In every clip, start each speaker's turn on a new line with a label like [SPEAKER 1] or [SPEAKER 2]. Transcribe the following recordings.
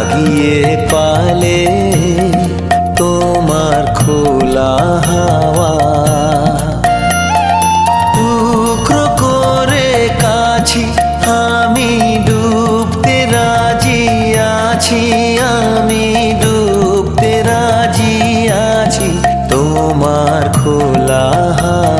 [SPEAKER 1] জাগিয়ে পালে তোমার খোলা হাওয়া। টুকরো করে কাছি আমি ডুবতে রাজি আছি, আমি ডুবতে রাজি আছি, তোমার খোলা হাওয়া।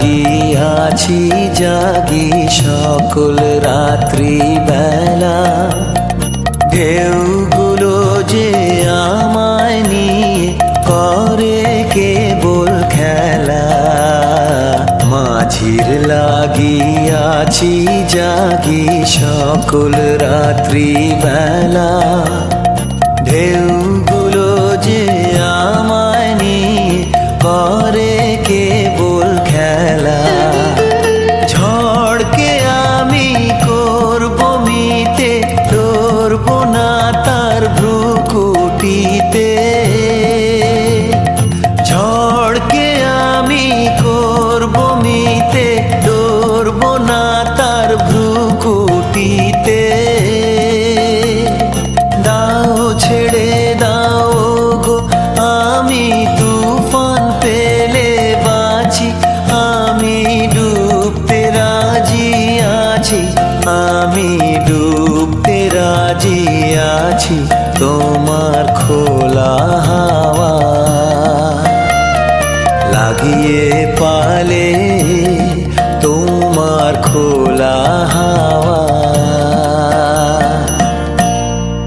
[SPEAKER 1] লাগি আছি জাগি সকল রাত্রি বেলা ঢেউগুলো যে আমায় নিয়ে করে কেবল খেলা। মাঝির লাগি আছি জাগি সকল রাত্রি বেলা ঢেউগুলো তোমার খোলা হাওয়া লাগিয়ে পালে